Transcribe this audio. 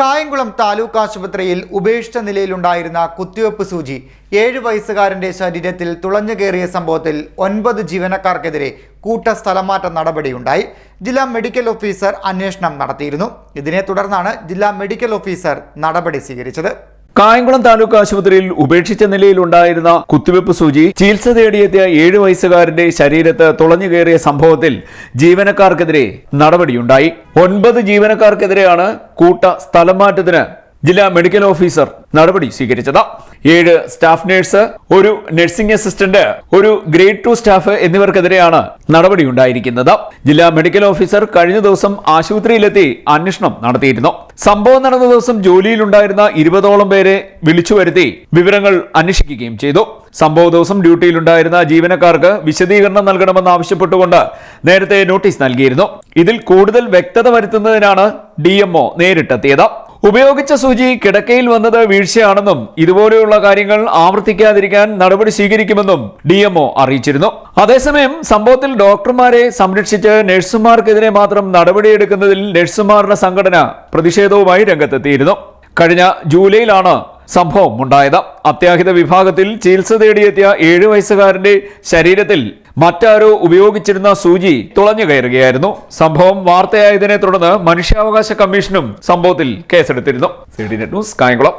കായംകുളം താലൂക്ക് ആശുപത്രിയിൽ ഉപേക്ഷിച്ച നിലയിലുണ്ടായിരുന്ന കുത്തിവെപ്പ് സൂചി ഏഴ് വയസ്സുകാരന്റെ ശരീരത്തിൽ തുളഞ്ഞു കയറിയ സംഭവത്തിൽ ഒൻപത് ജീവനക്കാർക്കെതിരെ കൂട്ട സ്ഥലമാറ്റ നടപടിയുണ്ടായി. ജില്ലാ മെഡിക്കൽ ഓഫീസർ അന്വേഷണം നടത്തിയിരുന്നു. ഇതിനെ തുടർന്നാണ് ജില്ലാ മെഡിക്കൽ ഓഫീസർ നടപടി സ്വീകരിച്ചത്. കായംകുളം താലൂക്ക് ആശുപത്രിയിൽ ഉപേക്ഷിച്ച നിലയിലുണ്ടായിരുന്ന കുത്തിവെപ്പ് സൂചി ചികിത്സ തേടിയെത്തിയ ഏഴ് വയസ്സുകാരന്റെ ശരീരത്ത് തുളഞ്ഞു കയറിയ സംഭവത്തിൽ ജീവനക്കാർക്കെതിരെ നടപടിയുണ്ടായി. ഒൻപത് ജീവനക്കാർക്കെതിരെയാണ് കൂട്ട സ്ഥലം മാറ്റത്തിന് ജില്ലാ മെഡിക്കൽ ഓഫീസർ നടപടി സ്വീകരിച്ചത്. ഏഴ് സ്റ്റാഫ് നഴ്സ് ഒരു നഴ്സിംഗ് അസിസ്റ്റന്റ് ഒരു ഗ്രേഡ് ടു സ്റ്റാഫ് എന്നിവർക്കെതിരെയാണ് നടപടിയുണ്ടായിരിക്കുന്നത്. ജില്ലാ മെഡിക്കൽ ഓഫീസർ കഴിഞ്ഞ ദിവസം ആശുപത്രിയിലെത്തി അന്വേഷണം നടത്തിയിരുന്നു. സംഭവം നടന്ന ദിവസം ജോലിയിലുണ്ടായിരുന്ന ഇരുപതോളം പേരെ വിളിച്ചു വരുത്തി വിവരങ്ങൾ അന്വേഷിക്കുകയും ചെയ്തു. സംഭവ ദിവസം ഡ്യൂട്ടിയിലുണ്ടായിരുന്ന ജീവനക്കാർക്ക് വിശദീകരണം നൽകണമെന്ന് ആവശ്യപ്പെട്ടുകൊണ്ട് നേരത്തെ നോട്ടീസ് നൽകിയിരുന്നു. ഇതിൽ കൂടുതൽ വ്യക്തത വരുത്തുന്നതിനാണ് ഡി നേരിട്ടെത്തിയത്. ഉപയോഗിച്ച സൂചി കിടക്കയിൽ വന്നത് വീഴ്ചയാണെന്നും ഇതുപോലെയുള്ള കാര്യങ്ങൾ ആവർത്തിക്കാതിരിക്കാൻ നടപടി സ്വീകരിക്കുമെന്നും ഡി അറിയിച്ചിരുന്നു. അതേസമയം സംഭവത്തിൽ ഡോക്ടർമാരെ സംരക്ഷിച്ച് നഴ്സുമാർക്കെതിരെ മാത്രം നടപടിയെടുക്കുന്നതിൽ നഴ്സുമാരുടെ സംഘടന പ്രതിഷേധവുമായി രംഗത്തെത്തിയിരുന്നു. കഴിഞ്ഞ ജൂലൈയിലാണ് സംഭവം ഉണ്ടായത്. അത്യാഹിത വിഭാഗത്തിൽ ചികിത്സ തേടിയെത്തിയ ഏഴു വയസ്സുകാരന്റെ ശരീരത്തിൽ മറ്റാരോ ഉപയോഗിച്ചിരുന്ന സൂചി തുളഞ്ഞു കയറുകയായിരുന്നു. സംഭവം വാർത്തയായതിനെ തുടർന്ന് മനുഷ്യാവകാശ കമ്മീഷനും സംഭവത്തിൽ കേസെടുത്തിരുന്നു. C D net news Kayamkulam.